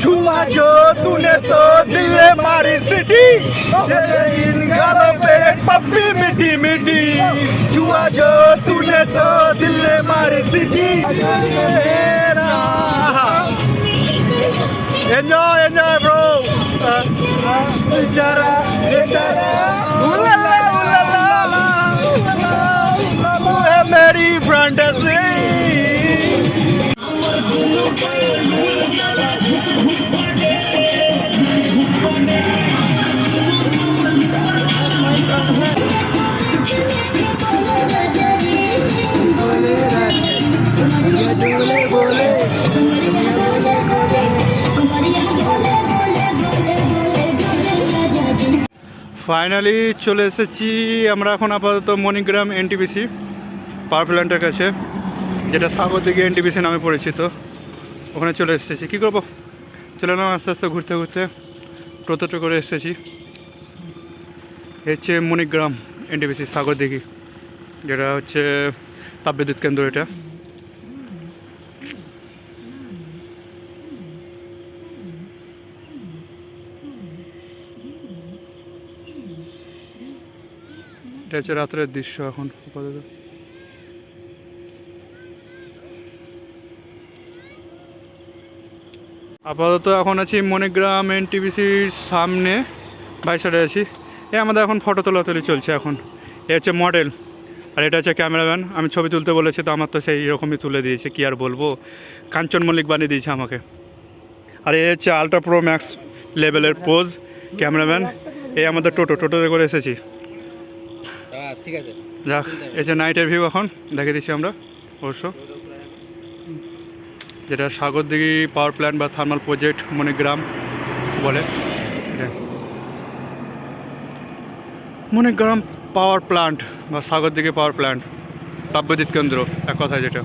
छुआ जो तूने तो दिल मारी सिटी। इन गालों पे पप्पी मीठी मीठी। छुआ जो तूने तो दिल मारी सिटी। एंजॉय एंजॉय ब्रो बेचारा बेचारा ফাইনালি চলে এসেছি আমরা এখন আপাতত মণিগ্রাম এনটিপিসি পাওয়ার প্ল্যান্টের কাছে, যেটা সাগর দিকে এনটিপিসি নামে পরিচিত। ওখানে চলে এসেছি। কী করব? চলে এলাম আস্তে আস্তে ঘুরতে ঘুরতে। টোটোটো করে এসেছি। হচ্ছে মণিগ্রাম এনটিপিসি সাগর দিঘি যেটা হচ্ছে তাপবিদ্যুৎ কেন্দ্র এটা। এটা হচ্ছে রাত্রের দৃশ্য এখন, আপাতত। আপাতত এখন আছি মণিগ্রাম এনটিভিসির সামনে সাইডে আছি। এ, আমাদের এখন ফটো তোলাতুলি চলছে এখন। এ হচ্ছে মডেল, আর এটা হচ্ছে ক্যামেরাম্যান। আমি ছবি তুলতে বলেছি তো আমার তো সেই এরকমই তুলে দিয়েছে, কি আর বলব? কাঞ্চন মল্লিক বানিয়ে দিয়েছে আমাকে। আর এ হচ্ছে আলট্রা প্রো ম্যাক্স লেভেলের পোজ ক্যামেরাম্যান। এই আমাদের টোটো, টোটোতে করে এসেছি। ঠিক আছে। যাক এই যে নাইটের ভিউ এখন দেখে দিচ্ছি আমরা অবশ্য। যেটা সাগরদিঘি পাওয়ার প্ল্যান্ট বা থার্মাল প্রজেক্ট মণিগ্রাম বলে। মনে গ্রাম পাওয়ার প্ল্যান্ট বা সাগরদিঘি পাওয়ার প্ল্যান্ট তাপবিদ্যুৎ কেন্দ্র এক কথায় যেটা।